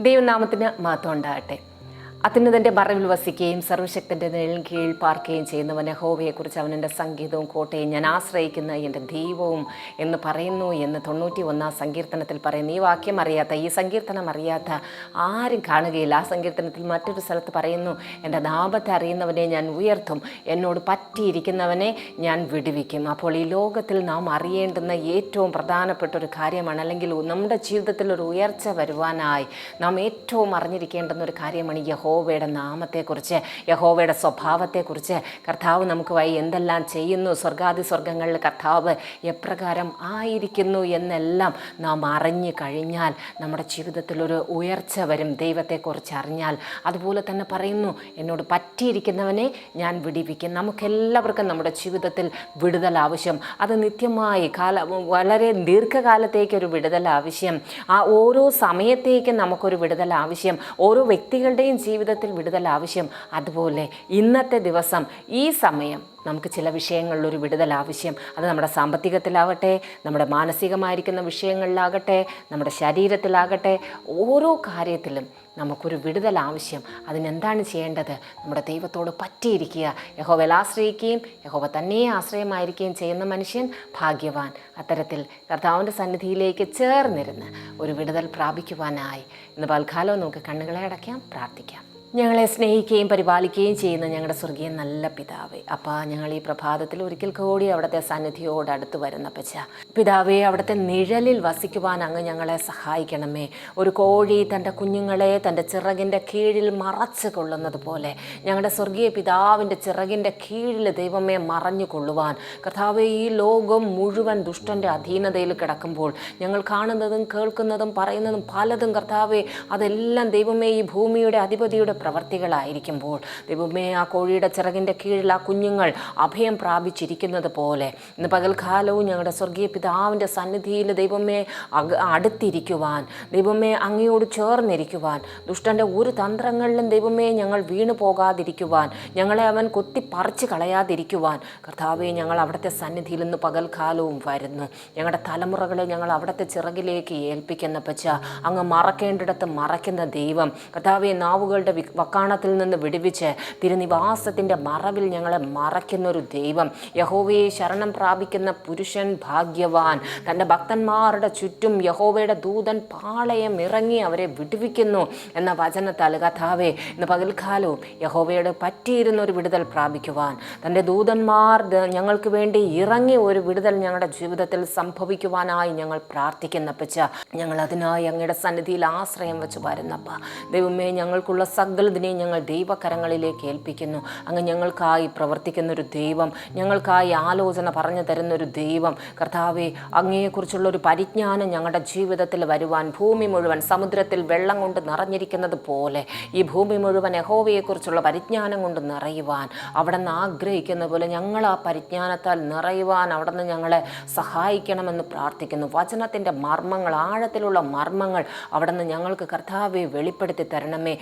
ദൈവനാമത്തിന് മാത്രം ഉണ്ടാകട്ടെ. അത്യുന്നതന്റെ മറവിൽ വസിക്കുകയും സർവശക്തന്റെ നിഴൽ കീഴിൽ പാർക്കുകയും ചെയ്യുന്നവൻ യഹോവയെക്കുറിച്ച് അവനെന്റെ സംഗീതവും കോട്ടയും ഞാൻ ആശ്രയിക്കുന്ന എന്റെ ദൈവവും എന്ന് പറയുന്നു എന്ന് തൊണ്ണൂറ്റി ഒന്നാം സങ്കീർത്തനത്തിൽ പറയുന്നു. ഈ വാക്യം അറിയാത്ത ഈ സങ്കീർത്തനം അറിയാത്ത ആരും കാണുകയില്ല. ആ സങ്കീർത്തനത്തിൽ മറ്റൊരു സ്ഥലത്ത് പറയുന്നു എന്റെ നാപത്തെ അറിയുന്നവനെ ഞാൻ ഉയർത്തും എന്നോട് പറ്റിയിരിക്കുന്നവനെ ഞാൻ വിടുവിക്കും. അപ്പോൾ ഈ ലോകത്തിൽ നാം അറിയേണ്ടുന്ന ഏറ്റവും പ്രധാനപ്പെട്ട ഒരു കാര്യമാണ് അല്ലെങ്കിൽ നമ്മുടെ ജീവിതത്തിൽ ഒരു ഉയർച്ച വരുവാനായി നാം ഏറ്റവും അറിഞ്ഞിരിക്കേണ്ടുന്ന ഒരു കാര്യമാണ് യഹോവയുടെ നാമത്തെക്കുറിച്ച് യഹോവയുടെ സ്വഭാവത്തെക്കുറിച്ച് കർത്താവ് നമുക്ക് വഴി എന്തെല്ലാം ചെയ്യുന്നു? സ്വർഗാദി സ്വർഗങ്ങളിൽ കർത്താവ് എപ്രകാരം ആയിരിക്കുന്നു എന്നെല്ലാം നാം അറിഞ്ഞു കഴിഞ്ഞാൽ നമ്മുടെ ജീവിതത്തിലൊരു ഉയർച്ച വരും. ദൈവത്തെക്കുറിച്ച് അറിഞ്ഞാൽ. അതുപോലെ തന്നെ പറയുന്നു എന്നോട് പറ്റിയിരിക്കുന്നവനെ ഞാൻ വിടിവിക്കും. നമുക്കെല്ലാവർക്കും നമ്മുടെ ജീവിതത്തിൽ വിടുതൽ ആവശ്യം. അത് നിത്യമായി കാല വളരെ ദീർഘകാലത്തേക്കൊരു വിടുതൽ ആവശ്യം. ആ ഓരോ സമയത്തേക്കും നമുക്കൊരു വിടുതൽ ആവശ്യം. ഓരോ വ്യക്തികളുടെയും ജീവിതത്തിൽ വിടുതൽ ആവശ്യം. അതുപോലെ ഇന്നത്തെ ദിവസം ഈ സമയം നമുക്ക് ചില വിഷയങ്ങളിലൊരു വിടുതൽ ആവശ്യം. അത് നമ്മുടെ സാമ്പത്തികത്തിലാവട്ടെ നമ്മുടെ മാനസികമായിരിക്കുന്ന വിഷയങ്ങളിലാകട്ടെ നമ്മുടെ ശരീരത്തിലാകട്ടെ ഓരോ കാര്യത്തിലും നമുക്കൊരു വിടുതൽ ആവശ്യം. അതിനെന്താണ് ചെയ്യേണ്ടത്? നമ്മുടെ ദൈവത്തോട് പറ്റിയിരിക്കുക. യഹോവയിൽ ആശ്രയിക്കുകയും യഹോവ തന്നെ ആശ്രയമായിരിക്കുകയും ചെയ്യുന്ന മനുഷ്യൻ ഭാഗ്യവാൻ. അത്തരത്തിൽ കർത്താവിന്റെ സന്നിധിയിലേക്ക് ചേർന്നിരുന്ന് ഒരു വിടുതൽ പ്രാപിക്കുവാനായി. ഇന്ന് പൽക്കാലം നമുക്ക് കണ്ണുകളെ അടയ്ക്കാം പ്രാർത്ഥിക്കാം. ഞങ്ങളെ സ്നേഹിക്കുകയും പരിപാലിക്കുകയും ചെയ്യുന്ന ഞങ്ങളുടെ സ്വർഗീയ നല്ല പിതാവേ. അപ്പോൾ ഞങ്ങൾ ഈ പ്രഭാതത്തിൽ ഒരിക്കൽ കൂടി അവിടുത്തെ സന്നിധിയോട് അടുത്ത് വരുന്ന പച്ച പിതാവേ അവിടുത്തെ നിഴലിൽ വസിക്കുവാൻ അങ്ങ് ഞങ്ങളെ സഹായിക്കണമേ. ഒരു കോഴി തന്റെ കുഞ്ഞുങ്ങളെ തന്റെ ചിറകിന്റെ കീഴിൽ മറച്ചു കൊള്ളുന്നത് പോലെ ഞങ്ങളുടെ സ്വർഗീയ പിതാവിന്റെ ചിറകിന്റെ കീഴിൽ ദൈവമേ മറഞ്ഞു കൊള്ളുവാൻ. കർത്താവെ ഈ ലോകം മുഴുവൻ ദുഷ്ടന്റെ അധീനതയിൽ കിടക്കുമ്പോൾ ഞങ്ങൾ കാണുന്നതും കേൾക്കുന്നതും പറയുന്നതും പലതും കർത്താവെ അതെല്ലാം ദൈവമേ ഈ ഭൂമിയുടെ അധിപതിയുടെ പ്രവർത്തികളായിരിക്കുമ്പോൾ. ദൈവമേ ആ കോഴിയുടെ ചിറകിന്റെ കീഴിൽ ആ കുഞ്ഞുങ്ങൾ അഭയം പ്രാപിച്ചിരിക്കുന്നത് പോലെ. ഇന്ന് പകൽക്കാലവും ഞങ്ങളുടെ സ്വർഗീയ പിതാവിന്റെ സന്നിധിയിൽ ദൈവമേ അടുത്തിരിക്കുവാൻ ദൈവമേ അങ്ങയോട് ചേർന്നിരിക്കുവാൻ ദുഷ്ടന്റെ ഒരു തന്ത്രങ്ങളിലും ദൈവമേ ഞങ്ങൾ വീണു പോകാതിരിക്കുവാൻ ഞങ്ങളെ അവൻ കൊത്തിപ്പറിച്ച് കളയാതിരിക്കുവാൻ കർത്താവെ ഞങ്ങൾ അവിടുത്തെ സന്നിധിയിൽ നിന്ന് പകൽക്കാലവും വരുന്നു. ഞങ്ങളുടെ തലമുറകളെ ഞങ്ങൾ അവിടുത്തെ ചിറകിലേക്ക് ഏൽപ്പിക്കുന്ന പച്ച അങ്ങ് മറക്കേണ്ടിടത്ത് മറയ്ക്കുന്ന ദൈവം. കർത്താവെ നാവുകളുടെ വക്കാണത്തിൽ നിന്ന് വിടുവിച്ച് തിരുനിവാസത്തിന്റെ മറവിൽ ഞങ്ങളെ മറയ്ക്കുന്ന ഒരു ദൈവം. യഹോവയെ ശരണം പ്രാപിക്കുന്ന പുരുഷൻ ഭാഗ്യവാൻ. തന്റെ ഭക്തന്മാരുടെ ചുറ്റും യഹോവയുടെ ദൂതൻ പാളയം ഇറങ്ങി അവരെ വിടുവിക്കുന്നു എന്ന വചനത്താൽ കഥാവെ ഇന്ന് പകൽക്കാലവും യഹോവയോട് പറ്റിയിരുന്ന ഒരു വിടുതൽ പ്രാപിക്കുവാൻ. തന്റെ ദൂതന്മാർ ഞങ്ങൾക്ക് വേണ്ടി ഇറങ്ങി ഒരു വിടുതൽ ഞങ്ങളുടെ ജീവിതത്തിൽ സംഭവിക്കുവാനായി ഞങ്ങൾ പ്രാർത്ഥിക്കുന്നപ്പച്ച. ഞങ്ങൾ അതിനായി അങ്ങയുടെ സന്നിധിയിൽ ആശ്രയം വെച്ച് വരുന്നപ്പ. ദൈവമേ ഞങ്ങൾക്കുള്ള സകലതിനെയും ഞങ്ങൾ ദൈവകരങ്ങളിലേക്ക് ഏൽപ്പിക്കുന്നു. അങ്ങ് ഞങ്ങൾക്കായി പ്രവർത്തിക്കുന്നൊരു ദൈവം ഞങ്ങൾക്കായി ആലോചന പറഞ്ഞു തരുന്നൊരു ദൈവം. കർത്താവെ അങ്ങയെക്കുറിച്ചുള്ളൊരു പരിജ്ഞാനം ഞങ്ങളുടെ ജീവിതത്തിൽ വരുവാൻ ഭൂമി മുഴുവൻ സമുദ്രത്തിൽ വെള്ളം കൊണ്ട് നിറഞ്ഞിരിക്കുന്നത് പോലെ ഈ ഭൂമി മുഴുവൻ യഹോവയെക്കുറിച്ചുള്ള പരിജ്ഞാനം കൊണ്ട് നിറയുവാൻ അവിടെ നിന്ന് ആഗ്രഹിക്കുന്ന പോലെ ഞങ്ങൾ ആ പരിജ്ഞാനത്താൽ നിറയുവാൻ അവിടെ നിന്ന് ഞങ്ങളെ സഹായിക്കണമെന്ന് പ്രാർത്ഥിക്കുന്നു. വചനത്തിന്റെ മർമ്മങ്ങൾ ആഴത്തിലുള്ള മർമ്മങ്ങൾ അവിടെ നിന്ന് ഞങ്ങൾക്ക് കർത്താവെ വെളിപ്പെടുത്തി തരണമേ.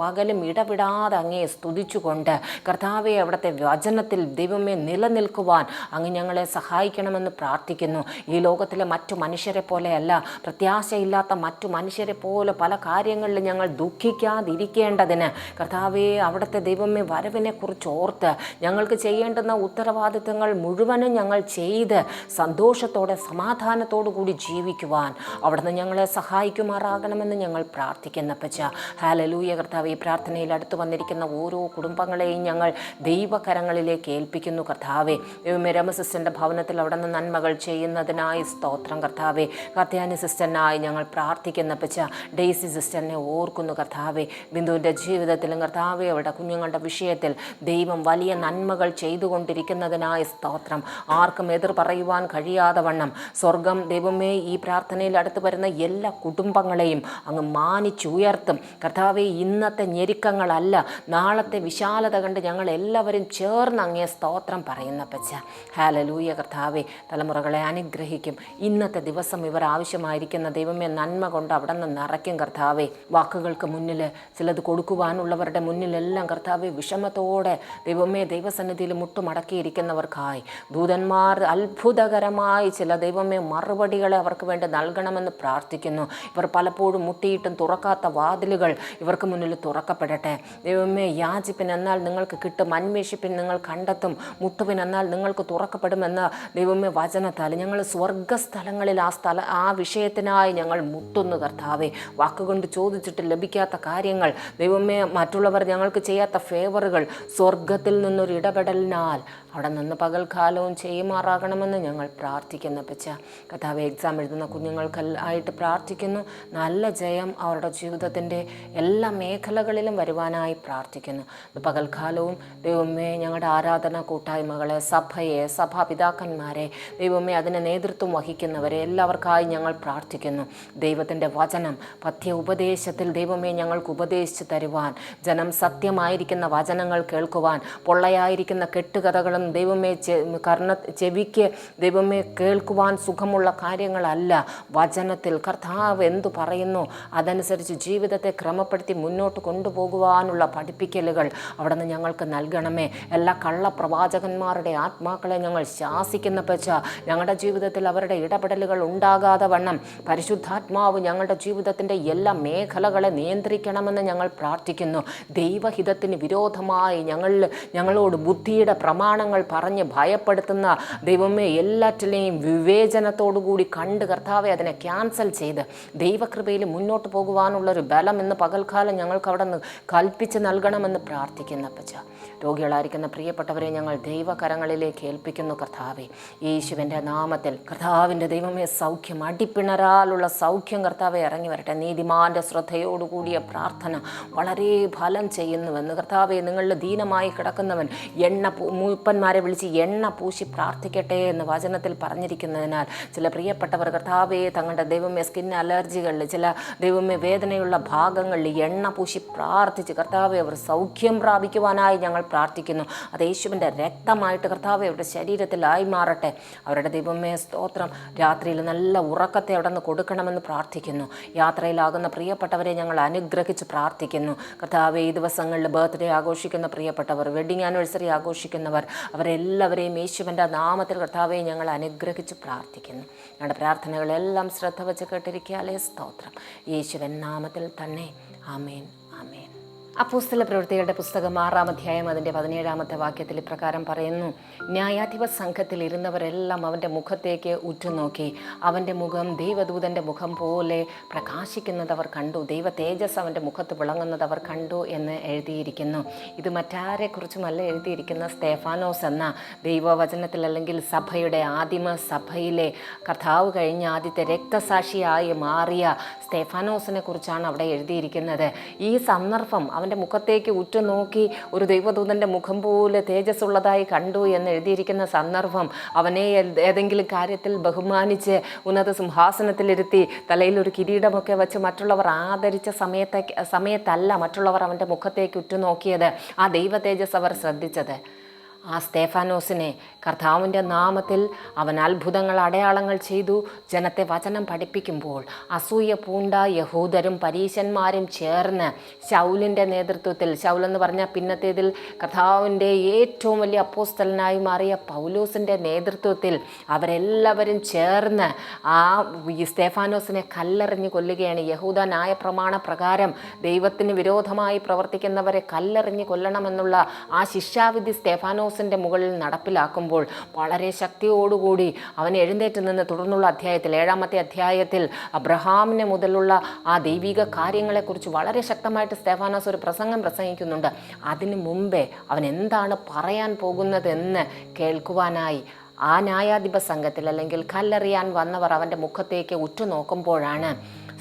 പകലും ഇടവിടാതെ അങ്ങയെ സ്തുതിച്ചുകൊണ്ട് കർത്താവെ അവിടുത്തെ വചനത്തിൽ ദൈവമേ നിലനിൽക്കുവാൻ അങ്ങ് ഞങ്ങളെ സഹായിക്കണമെന്ന് പ്രാർത്ഥിക്കുന്നു. ഈ ലോകത്തിലെ മറ്റു മനുഷ്യരെ പോലെയല്ല പ്രത്യാശയില്ലാത്ത മറ്റു മനുഷ്യരെ പോലെ പല കാര്യങ്ങളിൽ ഞങ്ങൾ ദുഃഖിക്കാതിരിക്കേണ്ടതിന് കർത്താവെ അവിടുത്തെ ദൈവമേ വരവിനെക്കുറിച്ച് ഓർത്ത് ഞങ്ങൾക്ക് ചെയ്യേണ്ടുന്ന ഉത്തരവാദിത്തങ്ങൾ മുഴുവനും ഞങ്ങൾ ചെയ്ത് സന്തോഷത്തോടെ സമാധാനത്തോടു കൂടി ജീവിക്കുവാൻ അവിടുന്ന് ഞങ്ങളെ സഹായിക്കുമാറാകണമെന്ന് ഞങ്ങൾ പ്രാർത്ഥിക്കുന്ന പച്ച ഹാലലൂയ കർത്താവ് ഈ പ്രാർത്ഥനയിൽ അടുത്തു വന്നിരിക്കുന്ന ഓരോ കുടുംബങ്ങളെയും ഞങ്ങൾ ദൈവകരങ്ങളിലേക്ക് ഏൽപ്പിക്കുന്നു കർത്താവെ. ദൈവമേ രമ സിസ്റ്ററിന്റെ ഭവനത്തിൽ അവിടെ നിന്ന് നന്മകൾ ചെയ്യുന്നതിനായി സ്തോത്രം കർത്താവെ. കർത്തയാനി സിസ്റ്ററിനായി ഞങ്ങൾ പ്രാർത്ഥിക്കുന്ന പച്ച ഡെയ്സി സിസ്റ്ററിനെ ഓർക്കുന്നു കർത്താവെ. ബിന്ദുവിന്റെ ജീവിതത്തിലും കർത്താവെ അവരുടെ കുഞ്ഞുങ്ങളുടെ വിഷയത്തിൽ ദൈവം വലിയ നന്മകൾ ചെയ്തുകൊണ്ടിരിക്കുന്നതിനായി സ്തോത്രം. ആർക്കും എതിർ പറയുവാൻ കഴിയാതെ വണ്ണം. സ്വർഗം ദൈവമേ ഈ പ്രാർത്ഥനയിൽ അടുത്ത് വരുന്ന എല്ലാ കുടുംബങ്ങളെയും അങ്ങ് മാനിച്ചുയർത്തും. കർത്താവെ ഇന്നത്തെ ഞെരുക്കങ്ങളല്ല നാളത്തെ വിശാലത കണ്ട് ഞങ്ങൾ എല്ലാവരും ചേർന്ന് അങ്ങേ സ്തോത്രം പറയുന്ന പച്ച ഹാലലൂയ കർത്താവെ തലമുറകളെ അനുഗ്രഹിക്കും. ഇന്നത്തെ ദിവസം ഇവർ ആവശ്യമായിരിക്കുന്ന ദൈവമേ നന്മ കൊണ്ട് അവിടെ നിന്ന് നിറയ്ക്കും കർത്താവെ. വാക്കുകൾക്ക് മുന്നിൽ ചിലത് കൊടുക്കുവാനുള്ളവരുടെ മുന്നിലെല്ലാം കർത്താവെ വിഷമത്തോടെ ദൈവമേ ദൈവസന്നിധിയിൽ മുട്ടുമടക്കിയിരിക്കുന്നവർക്കായി. ദൂതന്മാർ അത്ഭുതകരമായി ചില ദൈവമേ മറുപടികളെ അവർക്ക് വേണ്ടി നൽകണമെന്ന് പ്രാർത്ഥിക്കുന്നു. ഇവർ പലപ്പോഴും മുട്ടിയിട്ടും തുറക്കാത്ത വാതിലുകൾ ഇവർക്ക് മുന്നിൽ തുറക്കപ്പെടട്ടെ. ദൈവമേ യാചിപ്പിൻ എന്നാൽ നിങ്ങൾക്ക് കിട്ടും അന്വേഷിപ്പിൻ നിങ്ങൾ കണ്ടെത്തും മുട്ടുവിൻ എന്നാൽ നിങ്ങൾക്ക് തുറക്കപ്പെടുമെന്ന് ദൈവമേ വചനത്താൽ ഞങ്ങൾ സ്വർഗസ്ഥലങ്ങളിൽ ആ സ്ഥല ആ വിഷയത്തിനായി ഞങ്ങൾ മുട്ടുന്നു കർത്താവെ. വാക്കുകൊണ്ട് ചോദിച്ചിട്ട് ലഭിക്കാത്ത കാര്യങ്ങൾ ദൈവമേ മറ്റുള്ളവർ ഞങ്ങൾക്ക് ചെയ്യാത്ത ഫേവറുകൾ സ്വർഗത്തിൽ നിന്നൊരു ഇടപെടലിനാൽ അവിടെ നിന്ന് പകൽക്കാലവും ചെയ്യുമാറാകണമെന്ന് ഞങ്ങൾ പ്രാർത്ഥിക്കുന്നു പച്ച കഥാവ് എക്സാം എഴുതുന്ന കുഞ്ഞുങ്ങൾക്കായിട്ട് പ്രാർത്ഥിക്കുന്നു. നല്ല ജയം അവരുടെ ജീവിതത്തിന്റെ എല്ലാ മേഖലകളിലും വരുവാനായി പ്രാർത്ഥിക്കുന്നു. പകൽക്കാലവും ദൈവമേ ഞങ്ങളുടെ ആരാധന കൂട്ടായ്മകളെ സഭയെ സഭാപിതാക്കന്മാരെ ദൈവമേ അതിന് നേതൃത്വം വഹിക്കുന്നവരെ എല്ലാവർക്കായി ഞങ്ങൾ പ്രാർത്ഥിക്കുന്നു. ദൈവത്തിന്റെ വചനം പഥ്യ ഉപദേശത്തിൽ ദൈവമേ ഞങ്ങൾക്ക് ഉപദേശിച്ചു തരുവാൻ ജനം സത്യമായിരിക്കുന്ന വചനങ്ങൾ കേൾക്കുവാൻ പൊള്ളയായിരിക്കുന്ന കെട്ടുകഥകളും ദൈവമേ ചെ കർണ ചെവിക്ക് ദൈവമേ കേൾക്കുവാൻ സുഖമുള്ള കാര്യങ്ങളല്ല. വചനത്തിൽ കർത്താവ് എന്തു പറയുന്നു? അതനുസരിച്ച് ജീവിതത്തെ ക്രമപ്പെടുത്തി മുന്നോട്ട് കൊണ്ടുപോകുവാനുള്ള പഠിപ്പിക്കലുകൾ അവിടെ നിന്ന് ഞങ്ങൾക്ക് നൽകണമേ. എല്ലാ കള്ളപ്രവാചകന്മാരുടെ ആത്മാക്കളെ ഞങ്ങൾ ശാസിക്കുന്ന പച്ച ഞങ്ങളുടെ ജീവിതത്തിൽ അവരുടെ ഇടപെടലുകൾ ഉണ്ടാകാതെ വണ്ണം പരിശുദ്ധാത്മാവ് ഞങ്ങളുടെ ജീവിതത്തിന്റെ എല്ലാ മേഖലകളെ നിയന്ത്രിക്കണമെന്ന് ഞങ്ങൾ പ്രാർത്ഥിക്കുന്നു. ദൈവഹിതത്തിന് വിരോധമായി ഞങ്ങൾ ഞങ്ങളോട് ബുദ്ധിയുടെ പ്രമാണങ്ങൾ പറഞ്ഞ് ഭയപ്പെടുത്തുന്ന ദൈവമേ എല്ലാറ്റിലെയും വിവേചനത്തോടുകൂടി കണ്ട് കർത്താവെ അതിനെ ക്യാൻസൽ ചെയ്ത് ദൈവകൃപയിൽ മുന്നോട്ട് പോകുവാനുള്ളൊരു ബലം എന്ന് പകൽക്കാലം ഞങ്ങൾക്ക് അവിടെ നിന്ന് കൽപ്പിച്ച് നൽകണമെന്ന് പ്രാർത്ഥിക്കുന്ന അപ്പച്ച. രോഗികളായിരിക്കുന്ന പ്രിയപ്പെട്ടവരെ ഞങ്ങൾ ദൈവകരങ്ങളിലേക്ക് ഏൽപ്പിക്കുന്നു കർത്താവെ. യേശുവിന്റെ നാമത്തിൽ കർത്താവിന്റെ ദൈവമേ സൗഖ്യം അടിപ്പിണരാലുള്ള സൗഖ്യം കർത്താവെ ഇറങ്ങി വരട്ടെ. നീതിമാന്റെ ശ്രദ്ധയോടുകൂടിയ പ്രാർത്ഥന വളരെ ഫലം ചെയ്യുന്നുവെന്ന് കർത്താവെ നിങ്ങളുടെ ദീനമായി കിടക്കുന്നവൻ എണ്ണ പൂ- മൂപ്പന്മാരെ വിളിച്ച് എണ്ണ പൂശി പ്രാർത്ഥിക്കട്ടെ എന്ന് വചനത്തിൽ പറഞ്ഞിരിക്കുന്നതിനാൽ ചില പ്രിയപ്പെട്ടവർ കർത്താവേ തങ്ങളുടെ ദൈവമേ സ്കിൻ അലർജികളിൽ ചില ദൈവമേ വേദനയുള്ള ഭാഗങ്ങളിൽ എണ്ണ പൂശി പ്രാർത്ഥിച്ച് കർത്താവെ അവർ സൗഖ്യം പ്രാപിക്കുവാനായി ഞങ്ങൾ പ്രാർത്ഥിക്കുന്നു. അത് യേശുവിന്റെ രക്തമായിട്ട് കർത്താവെ അവരുടെ ശരീരത്തിലായി മാറട്ടെ. അവരുടെ ദൈവമേ സ്തോത്രം. രാത്രിയിൽ നല്ല ഉറക്കത്തെ അവിടെ നിന്ന് കൊടുക്കണമെന്ന് പ്രാർത്ഥിക്കുന്നു. യാത്രയിലാകുന്ന പ്രിയപ്പെട്ടവരെ ഞങ്ങൾ അനുഗ്രഹിച്ച് പ്രാർത്ഥിക്കുന്നു. കർത്താവെ ഈ ദിവസങ്ങളിൽ ബർത്ത്ഡേ ആഘോഷിക്കുന്ന പ്രിയപ്പെട്ടവർ വെഡിങ് ആനിവേഴ്സറി ആഘോഷിക്കുന്നവർ അവരെല്ലാവരെയും യേശുവിന്റെ നാമത്തിൽ കർത്താവെ ഞങ്ങൾ അനുഗ്രഹിച്ച് പ്രാർത്ഥിക്കുന്നു. ഞങ്ങളുടെ പ്രാർത്ഥനകളെല്ലാം ശ്രദ്ധ വച്ച് കേട്ടിരിക്കുക അല്ലേ സ്തോത്രം. യേശുവൻ നാമത്തിൽ തന്നെ. ആമേൻ. അപ്പൂസ്തല പ്രവൃത്തികളുടെ പുസ്തകം ആറാം അധ്യായം അതിന്റെ പതിനേഴാമത്തെ വാക്യത്തിൽ ഇപ്രകാരം പറയുന്നു. ന്യായാധിപ സംഘത്തിൽ ഇരുന്നവരെല്ലാം അവന്റെ മുഖത്തേക്ക് ഉറ്റുനോക്കി. അവന്റെ മുഖം ദൈവദൂതന്റെ മുഖം പോലെ പ്രകാശിക്കുന്നത് അവർ കണ്ടു. ദൈവ തേജസ് അവന്റെ മുഖത്ത് വിളങ്ങുന്നത് അവർ കണ്ടു എന്ന് എഴുതിയിരിക്കുന്നു. ഇത് മറ്റാരെക്കുറിച്ചുമല്ല എഴുതിയിരിക്കുന്ന സ്തേഫാനോസ് എന്ന ദൈവവചനത്തിൽ അല്ലെങ്കിൽ സഭയുടെ ആദിമ സഭയിലെ കർത്താവ് കഴിഞ്ഞ ആദ്യത്തെ രക്തസാക്ഷിയായി മാറിയ സ്തേഫാനോസിനെ കുറിച്ചാണ് അവിടെ എഴുതിയിരിക്കുന്നത്. ഈ സന്ദർഭം അവന്റെ മുഖത്തേക്ക് ഉറ്റുനോക്കി ഒരു ദൈവദൂതന്റെ മുഖം പോലെ തേജസ്സുള്ളതായി കണ്ടു എന്ന് എഴുതിയിരിക്കുന്ന സന്ദർഭം അവനെ ഏതെങ്കിലും കാര്യത്തിൽ ബഹുമാനിച്ച് ഉന്നത സിംഹാസനത്തിലിരുത്തി തലയിൽ ഒരു കിരീടമൊക്കെ വെച്ച് മറ്റുള്ളവർ ആദരിച്ച സമയത്തേക്ക് സമയത്തല്ല മറ്റുള്ളവർ അവന്റെ മുഖത്തേക്ക് ഉറ്റുനോക്കിയത് ആ ദൈവ തേജസ് അവർ ശ്രദ്ധിച്ചത്. ആ സ്തേഫാനോസിനെ കർത്താവിന്റെ നാമത്തിൽ അവൻ അത്ഭുതങ്ങൾ അടയാളങ്ങൾ ചെയ്തു. ജനത്തെ വചനം പഠിപ്പിക്കുമ്പോൾ അസൂയ പൂണ്ട യഹൂദരും പരീശന്മാരും ചേർന്ന് ശൗലിന്റെ നേതൃത്വത്തിൽ ശൗലെന്ന് പറഞ്ഞാൽ പിന്നത്തേതിൽ കർത്താവിന്റെ ഏറ്റവും വലിയ അപ്പോസ്തലനായി മാറിയ പൗലോസിന്റെ നേതൃത്വത്തിൽ അവരെല്ലാവരും ചേർന്ന് ആ സ്തേഫാനോസിനെ കല്ലെറിഞ്ഞ് കൊല്ലുകയാണ്. യഹൂദ ന്യായപ്രമാണ പ്രകാരം ദൈവത്തിന് വിരോധമായി പ്രവർത്തിക്കുന്നവരെ കല്ലെറിഞ്ഞ് കൊല്ലണമെന്നുള്ള ആ ശിക്ഷാവിധി സ്തേഫാനോസിന്റെ മുകളിൽ നടപ്പിലാക്കുമ്പോൾ വളരെ ശക്തിയോടുകൂടി അവൻ എഴുന്നേറ്റ് നിന്ന് തുടർന്നുള്ള അധ്യായത്തിൽ ഏഴാമത്തെ അധ്യായത്തിൽ അബ്രഹാമിനെ മുതലുള്ള ആ ദൈവിക കാര്യങ്ങളെക്കുറിച്ച് വളരെ ശക്തമായിട്ട് സ്തേഫാനോസ് ഒരു പ്രസംഗം പ്രസംഗിക്കുന്നുണ്ട്. അതിനു മുമ്പേ അവൻ എന്താണ് പറയാൻ പോകുന്നതെന്ന് കേൾക്കുവാനായി ആ ന്യായാധിപ സംഘത്തിൽ അല്ലെങ്കിൽ കല്ലെറിയാൻ വന്നവർ അവന്റെ മുഖത്തേക്ക് ഉറ്റുനോക്കുമ്പോഴാണ്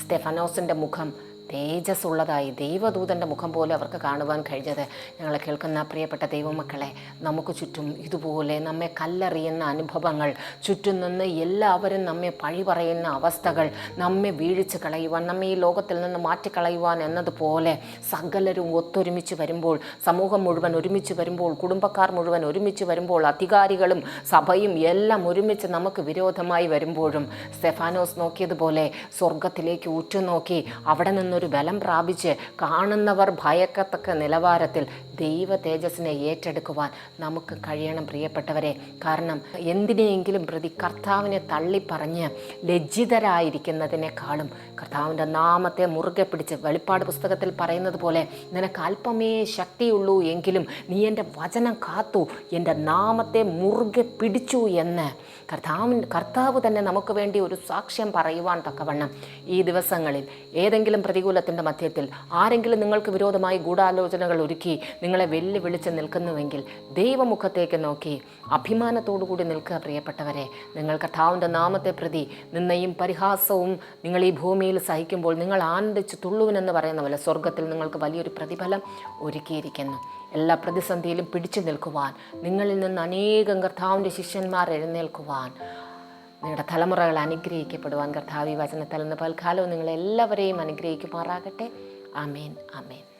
സ്റ്റെഫനോസിന്റെ മുഖം തേജസ് ഉള്ളതായി ദൈവദൂതന്റെ മുഖം പോലെ അവർക്ക് കാണുവാൻ കഴിഞ്ഞത്. ഞങ്ങളെ കേൾക്കുന്ന പ്രിയപ്പെട്ട ദൈവമക്കളെ നമുക്ക് ചുറ്റും ഇതുപോലെ നമ്മെ കല്ലെറിയുന്ന അനുഭവങ്ങൾ ചുറ്റും നിന്ന് എല്ലാവരും നമ്മെ പഴി പറയുന്ന അവസ്ഥകൾ നമ്മെ വീഴിച്ച് കളയുവാൻ നമ്മെ ഈ ലോകത്തിൽ നിന്ന് മാറ്റിക്കളയുവാൻ എന്നതുപോലെ സകലരും ഒത്തൊരുമിച്ച് വരുമ്പോൾ സമൂഹം മുഴുവൻ ഒരുമിച്ച് വരുമ്പോൾ കുടുംബക്കാർ മുഴുവൻ ഒരുമിച്ച് വരുമ്പോൾ അധികാരികളും സഭയും എല്ലാം ഒരുമിച്ച് നമുക്ക് വിരോധമായി വരുമ്പോഴും സ്റ്റെഫാനോസ് നോക്കിയതുപോലെ സ്വർഗത്തിലേക്ക് ഉറ്റുനോക്കി അവിടെ നിന്നൊരു ബലം പ്രാപിച്ച് കാണുന്നവർ ഭയക്കത്തക്ക നിലവാരത്തിൽ ദൈവ തേജസ്സിനെ ഏറ്റെടുക്കുവാൻ നമുക്ക് കഴിയണം പ്രിയപ്പെട്ടവരെ. കാരണം എന്തിനെയെങ്കിലും പ്രതി കർത്താവിനെ തള്ളിപ്പറഞ്ഞ് ലജ്ജിതരായിരിക്കുന്നതിനേക്കാളും കർത്താവിന്റെ നാമത്തെ മുറുകെ പിടിച്ച് വെളിപ്പാട് പുസ്തകത്തിൽ പറയുന്നത് പോലെ നിനക്ക് അല്പമേ ശക്തിയുള്ളൂ എങ്കിലും നീ എന്റെ വചനം കാത്തു എന്റെ നാമത്തെ മുറുകെ പിടിച്ചു എന്ന് കർത്താവിൻ കർത്താവ് തന്നെ നമുക്ക് വേണ്ടി ഒരു സാക്ഷ്യം പറയുവാൻ തക്കവണ്ണം ഈ ദിവസങ്ങളിൽ ഏതെങ്കിലും പ്രതികൂലത്തിന്റെ മധ്യത്തിൽ ആരെങ്കിലും നിങ്ങൾക്ക് വിരോധമായി ഗൂഢാലോചനകൾ ഒരുക്കി നിങ്ങളെ വെല്ലുവിളിച്ച് നിൽക്കുന്നുവെങ്കിൽ ദൈവമുഖത്തേക്ക് നോക്കി അഭിമാനത്തോടുകൂടി നിൽക്കുക പ്രിയപ്പെട്ടവരെ. നിങ്ങൾ കഥാവിന്റെ നാമത്തെ പ്രതി നിന്നയും പരിഹാസവും നിങ്ങൾ ഈ ഭൂമിയിൽ സഹിക്കുമ്പോൾ നിങ്ങൾ ആനന്ദിച്ച് തുള്ളുവിനെന്ന് പറയുന്ന പോലെ സ്വർഗത്തിൽ നിങ്ങൾക്ക് വലിയൊരു പ്രതിഫലം ഒരുക്കിയിരിക്കുന്നു. എല്ലാ പ്രതിസന്ധിയിലും പിടിച്ചു നിൽക്കുവാൻ നിങ്ങളിൽ നിന്ന് അനേകം കർത്താവിന്റെ ശിഷ്യന്മാർ എഴുന്നേൽക്കുവാൻ നിങ്ങളുടെ തലമുറകൾ അനുഗ്രഹിക്കപ്പെടുവാൻ കർത്താവ് ഈ വചനത്തിൽ നിന്ന് പൽക്കാലവും നിങ്ങളെല്ലാവരെയും അനുഗ്രഹിക്കുമാറാകട്ടെ. അമേൻ ആമേൻ.